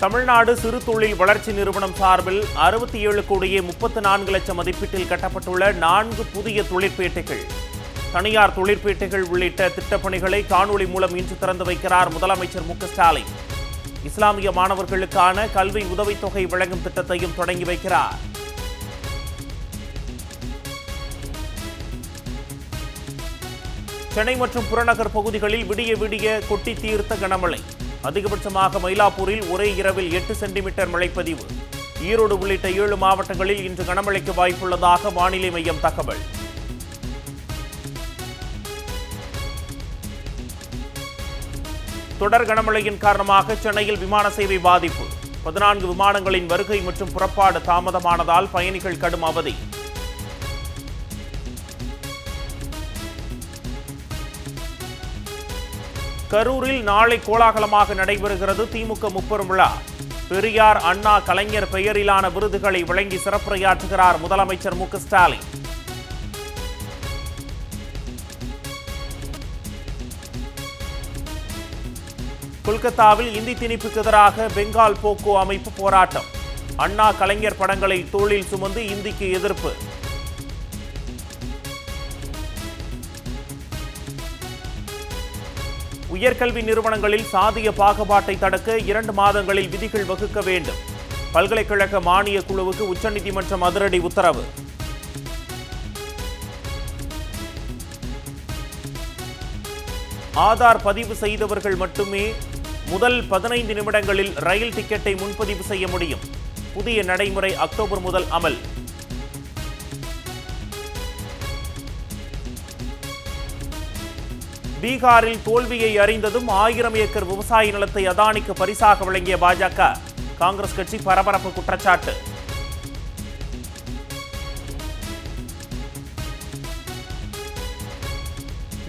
தமிழ்நாடு சிறு தொழில் வளர்ச்சி நிறுவனம் சார்பில் அறுபத்தி ஏழு கோடியே முப்பத்து நான்கு லட்சம் மதிப்பீட்டில் கட்டப்பட்டுள்ள நான்கு புதிய தொழிற்பேட்டைகள். தனியார் தொழிற்பேட்டைகள் உள்ளிட்ட திட்டப்பணிகளை காணொலி மூலம் இன்று திறந்து வைக்கிறார் முதலமைச்சர் மு ஸ்டாலின். இஸ்லாமிய மாணவர்களுக்கான கல்வி உதவித்தொகை வழங்கும் திட்டத்தையும் தொடங்கி வைக்கிறார். சென்னை மற்றும் புறநகர் பகுதிகளில் விடிய விடிய கொட்டி தீர்த்த கனமழை. அதிகபட்சமாக மயிலாப்பூரில் ஒரே இரவில் எட்டு சென்டிமீட்டர் மழைப்பதிவு ஈரோடு உள்ளிட்ட ஏழு மாவட்டங்களில் இன்று கனமழைக்கு வாய்ப்புள்ளதாக வானிலை மையம் தகவல். தொடர் கனமழையின் காரணமாக சென்னையில் விமான சேவை பாதிப்பு. பதினான்கு விமானங்களின் வருகை மற்றும் புறப்பாடு தாமதமானதால் பயணிகள் கடும் அவதி. கரூரில் நாளை கோலாகலமாக நடைபெறுகிறது திமுக முப்பெரும் விழா. பெரியார் அண்ணா கலைஞர் பெயரிலான விருதுகளை வழங்கி சிறப்புரையாற்றுகிறார் முதலமைச்சர் மு ஸ்டாலின். கொல்கத்தாவில் இந்தி திணிப்புக்கு எதிராக பெங்கால் போக்கோ அமைப்பு போராட்டம். அண்ணா கலைஞர் படங்களை தோளில் சுமந்து இந்திக்கு எதிர்ப்பு. உயர்கல்வி நிறுவனங்களில் சாதிய பாகுபாட்டை தடுக்க இரண்டு மாதங்களில் விதிகள் வகுக்க வேண்டும். பல்கலைக்கழக மானிய குழுவுக்கு உச்சநீதிமன்றம் அதிரடி உத்தரவு. ஆதார் பதிவு செய்தவர்கள் மட்டுமே முதல் பதினைந்து நிமிடங்களில் ரயில் டிக்கெட்டை முன்பதிவு செய்ய முடியும். புதிய நடைமுறை அக்டோபர் முதல் அமல். பீகாரில் தோல்வியை அறிந்ததும் ஆயிரம் ஏக்கர் விவசாய நிலத்தை அதானிக்கு பரிசாக வழங்கிய பாஜக. காங்கிரஸ் கட்சி பரபரப்பு குற்றச்சாட்டு.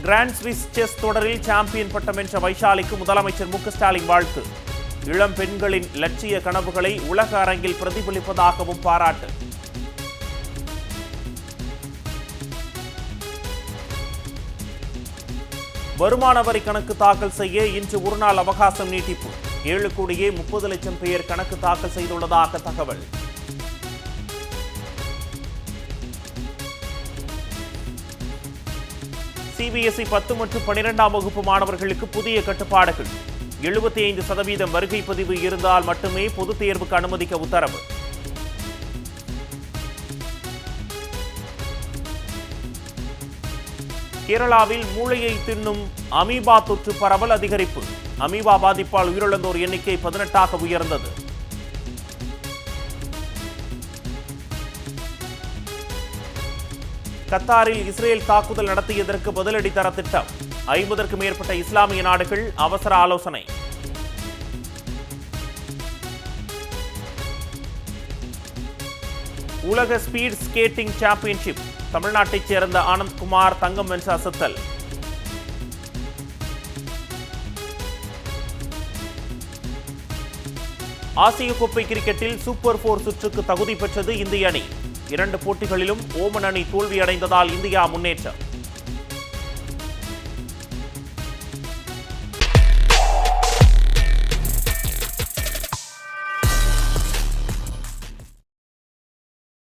கிராண்ட் ஸ்விஸ் செஸ் தொடரில் சாம்பியன் பட்டம் வென்ற வைஷாலிக்கு முதலமைச்சர் மு ஸ்டாலின் வாழ்த்து. இளம் பெண்களின் லட்சிய கனவுகளை உலக அரங்கில் பிரதிபலிப்பதாகவும் பாராட்டு. வருமான வரி கணக்கு தாக்கல் செய்ய இன்று ஒருநாள் அவகாசம் நீட்டிப்பு. ஏழு கோடியே முப்பது லட்சம் பேர் கணக்கு தாக்கல் செய்துள்ளதாக தகவல். சிபிஎஸ்இ பத்து மற்றும் பனிரெண்டாம் வகுப்பு மாணவர்களுக்கு புதிய கட்டுப்பாடுகள். எழுபத்தி ஐந்து சதவீதம் வருகை பதிவு இருந்தால் மட்டுமே பொதுத் தேர்வுக்கு அனுமதிக்க உத்தரவு. கேரளாவில் மூளையை தின்னும் அமீபா தொற்று பரவல் அதிகரிப்பு. அமீபா பாதிப்பால் உயிரிழந்தோர் எண்ணிக்கை பதினெட்டாக உயர்ந்தது. கத்தாரில் இஸ்ரேல் தாக்குதல் நடத்தியதற்கு பதிலடி தர திட்டம் ஐம்பதற்கும் மேற்பட்ட இஸ்லாமிய நாடுகள் அவசர ஆலோசனை. உலக ஸ்பீட் ஸ்கேட்டிங் சாம்பியன்ஷிப் தமிழ்நாட்டைச் சேர்ந்த ஆனந்த்குமார் தங்கம் வென்ற அசத்தல் ஆசிய கோப்பை கிரிக்கெட்டில் சூப்பர் போர் சுற்றுக்கு தகுதி பெற்றது இந்திய அணி. இரண்டு போட்டிகளிலும் ஓமன் அணி தோல்வியடைந்ததால் இந்தியா முன்னேற்றம்.